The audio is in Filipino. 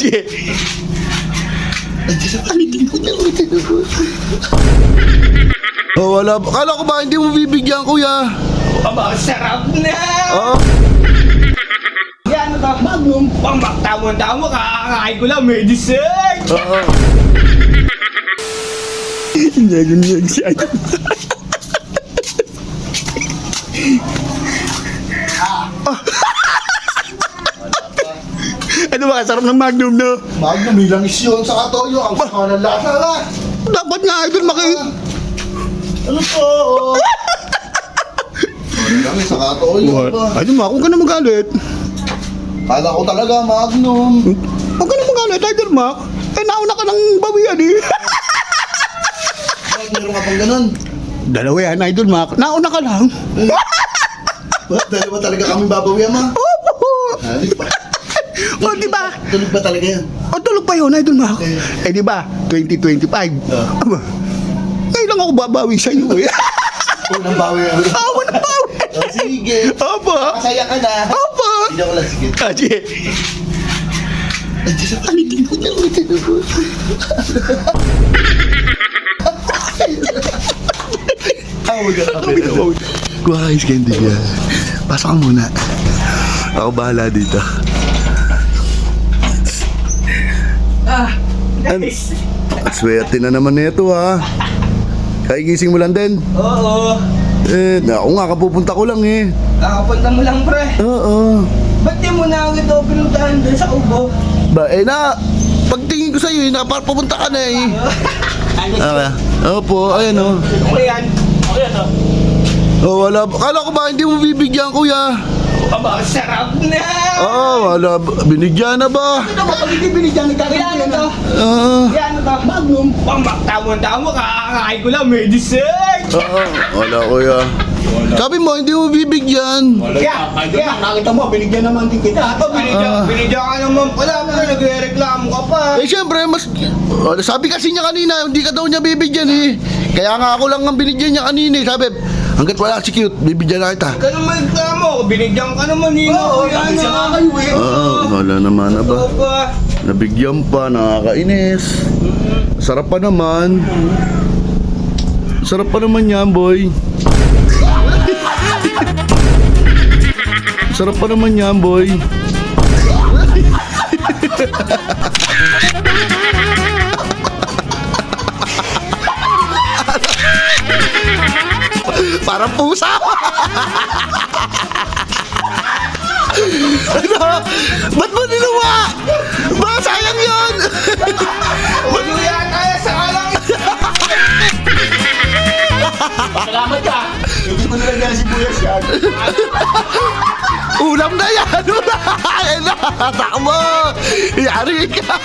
Sige. Oh, wala. Kala ko ba hindi mo bibigyan, kuya? Aba, sarap na! Oo. Yan, to? Magnum. Pang tamo-tamo, kakakain ko lang, may dessert! Oo. Nyag-nyag siya. Ano ba, sarap ng Magnum, no? Magnum, bilang isyon sa katoyo. Ang saka ng lasa na. Dapat nga, idol, maki... Ano to? Ano lang, sa katoyo. What? Idol, ma, huwag ka na magalit. Kala ko talaga, Magnum. Huwag ka na magalit, idol, ma. Eh, nauna ka ng bawian, eh. Meron ka pang ganun? Dalawa yan, idol, ma. Nauna ka lang. Dalawa talaga kami babawian, ma? Opo. Halit pa. O, di ba? Tulog ba talaga yan? O, tulog pa yun, idol, ma. Eh, di ba? 2025. Ah. Aba, ngayon lang ako babawi sa iyo, eh. Unang bawi yan. Awa na bawi. Oh, sige. Opo. Masaya ka na. Opo. Hindi ako lang, sige. Ah. Ay, Diyos, palitin ko niya. Ulitin ko. Ah, wag ka kape. Guys, candy niya. Pasok ka muna. Ako bahala dito. Ah, nice! Swerte na naman nito ha. Kaigising mo lang din. Oo, Eh, ako nga, kapupunta ko lang eh. kakapunta mo lang, pre. Oo. Ba't di mo na ako ito pinuntahan doon sa ubo? Ba, eh na, pagtingin ko sa'yo eh, napapunta ka na eh. Okay. Opo, ayan o. Ano yan? Ano yan, oh? Oh, wala. Kala ko ba hindi mo bibigyan, kuya? Aba, sarap na! Oo, wala. Binigyan na ba? Ito ba pag hindi binigyan, nagkakayan to? Ah. Yan, ano to? Magnum. Pang tamo-tamo, kakakain ko lang, may dessert! Oo, wala, kuya. Sabi mo, hindi mo bibigyan. Kaya, kaya, Nakita mo, binigyan naman din kita. Ito, binigyan, Ah. binigyan ka naman pala, pero nagre-reklamo ka pa. Eh, syempre, mas... Oh, sabi kasi niya kanina, hindi ka daw niya bibigyan eh. Kaya nga ako lang ang binigyan niya kanina eh. Sabi, hanggat wala si cute, bibigyan na kita. Ka naman reklamo, binigyan ka naman nino. Oo, yan na. Oo, wala naman na ba? Nabigyan pa, nakakainis. Sarap pa naman. Sarap pa naman yan, boy. Sarap pa naman yan, boy. Parang pusa. ano? Ba't mo niluwa? Ba, sayang yun. Maluya tayo sa kalang. Salamat ka. Hindi ko nilagyan si Buyas yan. Ulam na yan. Ulam. Takbo. Yari ka.